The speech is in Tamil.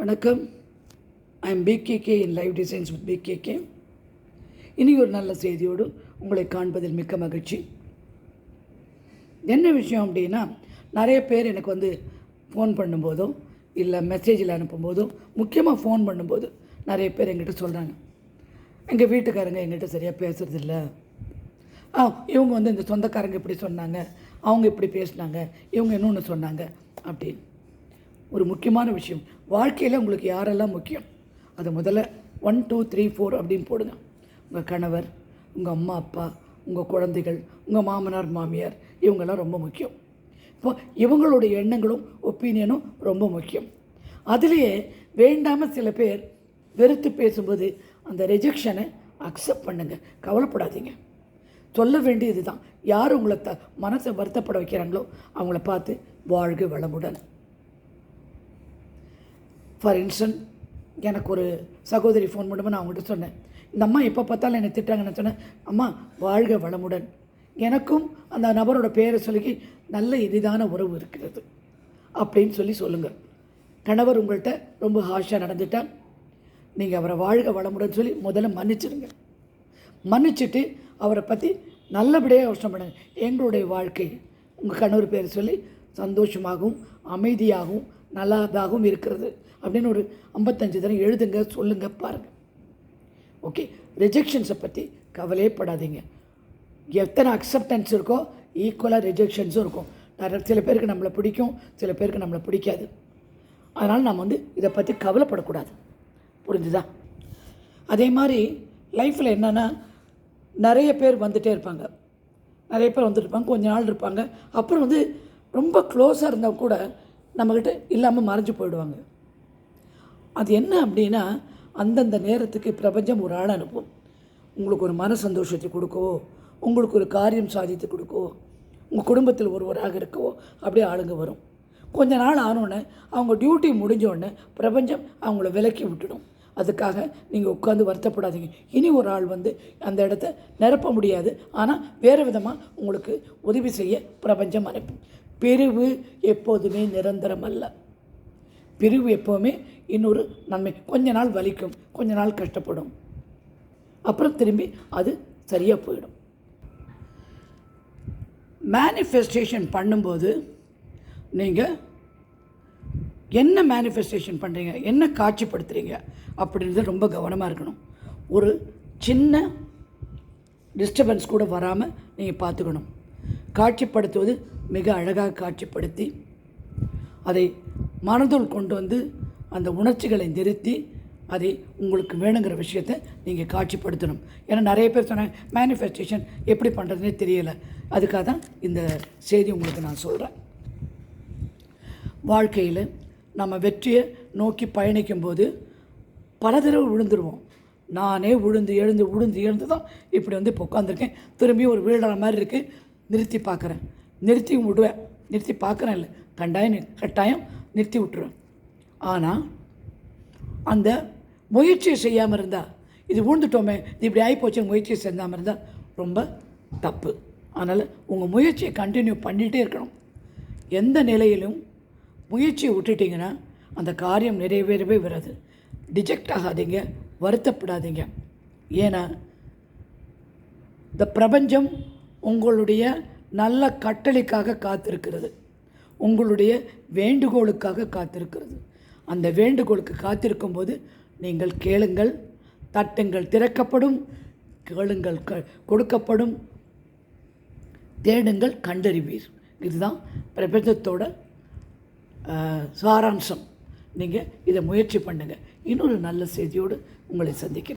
வணக்கம். I am PKK in live designs with PKK இனி ஒரு நல்ல செய்தியோடு உங்களை காண்பதில் மிக்க மகிழ்ச்சி. என்ன விஷயம் அப்படின்னா நிறைய பேர் எனக்கு வந்து ஃபோன் பண்ணும்போதோ இல்லை மெசேஜில் அனுப்பும்போதோ முக்கியமாக ஃபோன் பண்ணும்போது நிறைய பேர் எங்கிட்ட சொல்கிறாங்க எங்கள் வீட்டுக்காரங்க எங்கிட்ட சரியாக பேசுறதில்ல. ஆ இவங்க வந்து இந்த சொந்தக்காரங்க இப்படி சொன்னாங்க அவங்க இப்படி பேசினாங்க இவங்க இன்னொன்று சொன்னாங்க அப்படின்னு. ஒரு முக்கியமான விஷயம். வாழ்க்கையில் உங்களுக்கு யாரெல்லாம் முக்கியம்? அதை முதல்ல ஒன் டூ த்ரீ ஃபோர் அப்படின்னு போடுங்க. உங்கள் கணவர் உங்கள் அம்மா அப்பா உங்கள் குழந்தைகள் உங்கள் மாமனார் மாமியார் இவங்கெல்லாம் ரொம்ப முக்கியம். இப்போ இவங்களுடைய எண்ணங்களும் ஒப்பீனியனும் ரொம்ப முக்கியம். அதுலேயே வேண்டாமல் சில பேர் வெறுத்து பேசும்போது அந்த ரெஜெக்ஷனை அக்செப்ட் பண்ணுங்கள் கவலைப்படாதீங்க. சொல்ல வேண்டியது தான் யார் உங்களை த மனசை வருத்தப்பட வைக்கிறாங்களோ அவங்கள பார்த்து வாழ்க வளமுடன். ஃபார் இன்ஸ்டன்ட் எனக்கு ஒரு சகோதரி ஃபோன் பண்ணும்போது நான் அவங்ககிட்ட சொன்னேன். இந்த அம்மா எப்போ பார்த்தாலும் என்னை திட்டாங்கன்னு சொன்னேன். அம்மா வாழ்க வளமுடன். எனக்கும் அந்த நபரோட பேரை சொல்லி நல்ல இனிதான உறவு இருக்கிறது அப்படின்னு சொல்லி சொல்லுங்கள் கணவர் உங்கள்கிட்ட ரொம்ப ஹாஷாக நடந்துட்டா நீங்கள் அவரை வாழ்க வளமுடன் சொல்லி முதல்ல மன்னிச்சிடுங்க. மன்னிச்சுட்டு அவரை பற்றி நல்லபடியாக யோசனை பண்ணுங்க. எங்களுடைய வாழ்க்கை உங்கள் கணவர் பேர் சொல்லி சந்தோஷமாகவும் அமைதியாகவும் நல்லதாகவும் இருக்கிறது. அப்படின்னு ஒரு ஐம்பத்தஞ்சு தடவை எழுதுங்க சொல்லுங்க பாருங்கள் ஓகே ரிஜெக்ஷன்ஸை பற்றி கவலையே படாதீங்க. எத்தனை அக்செப்டன்ஸ் இருக்கோ ஈக்குவலாக ரிஜெக்ஷன்ஸும் இருக்கும். நிறைய சில பேருக்கு நம்மளை பிடிக்கும் சில பேருக்கு நம்மளை பிடிக்காது. அதனால் நம்ம வந்து இதை பற்றி கவலைப்படக்கூடாது. புரிஞ்சுதா? அதே மாதிரி லைஃப்பில் என்னென்னா நிறைய பேர் வந்துகிட்டே இருப்பாங்க. நிறைய பேர் வந்துட்டு இருப்பாங்க கொஞ்ச நாள் இருப்பாங்க. அப்புறம் வந்து ரொம்ப க்ளோஸாக இருந்தால் கூட நம்மக்கிட்ட இல்லாமல் மறைஞ்சு போயிடுவாங்க. அது என்ன அப்படின்னா அந்தந்த நேரத்துக்கு பிரபஞ்சம் ஒரு ஆள் அனுப்பும். உங்களுக்கு ஒரு மன சந்தோஷத்தை கொடுக்கவோ உங்களுக்கு ஒரு காரியம் சாதித்து கொடுக்கவோ உங்கள் குடும்பத்தில் ஒருவராக இருக்கவோ அப்படியே ஆளுங்க வரும். கொஞ்ச நாள் ஆனோடனே அவங்க டியூட்டி முடிஞ்சோடனே பிரபஞ்சம் அவங்கள விலக்கி விட்டுடும். அதுக்காக நீங்கள் உட்காந்து வருத்தப்படாதீங்க. இனி ஒரு ஆள் வந்து அந்த இடத்த நிரப்ப முடியாது. ஆனால் வேறு விதமாக உங்களுக்கு உதவி செய்ய பிரபஞ்சம் அனுப்பும். பிரிவு எப்போதுமே நிரந்தரம் அல்ல பிரிவு எப்போவுமே இன்னொரு நன்மை. கொஞ்ச நாள் வலிக்கும் கொஞ்ச நாள் கஷ்டப்படும். அப்புறம் திரும்பி அது சரியாக போயிடும். மேனிஃபெஸ்டேஷன் பண்ணும்போது நீங்கள் என்ன மேனிஃபெஸ்டேஷன் பண்ணுறீங்க என்ன காட்சிப்படுத்துகிறீங்க அப்படின்றது ரொம்ப கவனமாக இருக்கணும். ஒரு சின்ன டிஸ்டர்பன்ஸ் கூட வராமல் நீங்கள் பார்த்துக்கணும். காட்சிப்படுத்துவது மிக அழகாக காட்சிப்படுத்தி அதை மனதுள் கொண்டு வந்து அந்த உணர்ச்சிகளை நிறுத்தி அதை உங்களுக்கு வேணுங்கிற விஷயத்தை நீங்கள் காட்சிப்படுத்தணும். ஏன்னா நிறைய பேர் சொன்னாங்க மேனிஃபெஸ்டேஷன் எப்படி பண்ணுறதுனே தெரியலை. அதுக்காக தான் இந்த செய்தி உங்களுக்கு நான் சொல்கிறேன் வாழ்க்கையில் நம்ம வெற்றியை நோக்கி பயணிக்கும்போது பல தடவை விழுந்துருவோம். நானே விழுந்து எழுந்து விழுந்து எழுந்து தான் இப்படி வந்து இப்போ உட்காந்துருக்கேன் திரும்பி ஒரு வீழற மாதிரி இருக்குது நிறுத்தி பார்க்குறேன். நிறுத்தி விடுவேன். நிறுத்தி பார்க்குறேன் இல்லை. கண்டாயம் கட்டாயம் நிறுத்தி விட்டுருவேன். ஆனால் அந்த முயற்சியை செய்யாமல் இருந்தால் இது விழுந்துட்டோமே இது இப்படி ஆகிப்போச்சு முயற்சியை செஞ்சாமல் இருந்தால் ரொம்ப தப்பு. அதனால் உங்கள் முயற்சியை கண்டினியூ பண்ணிகிட்டே இருக்கணும். எந்த நிலையிலும் முயற்சியை விட்டுட்டிங்கன்னா அந்த காரியம் நிறைவேறவே வராது. டிஜெக்ட் ஆகாதீங்க வருத்தப்படாதீங்க. ஏன்னா இந்த பிரபஞ்சம் உங்களுடைய நல்ல கட்டளைக்காக காத்திருக்கிறது. உங்களுடைய வேண்டுகோளுக்காக காத்திருக்கிறது. அந்த வேண்டுகோளுக்கு காத்திருக்கும் போது நீங்கள் கேளுங்கள் தட்டுங்கள் திறக்கப்படும் கேளுங்கள் க கொடுக்கப்படும் தேடுங்கள் கண்டறிவீர். இதுதான் பிரபஞ்சத்தோட சாராம்சம். நீங்கள் இதை முயற்சி பண்ணுங்கள் இன்னொரு நல்ல செய்தியோடு உங்களை சந்திக்கிறேன்.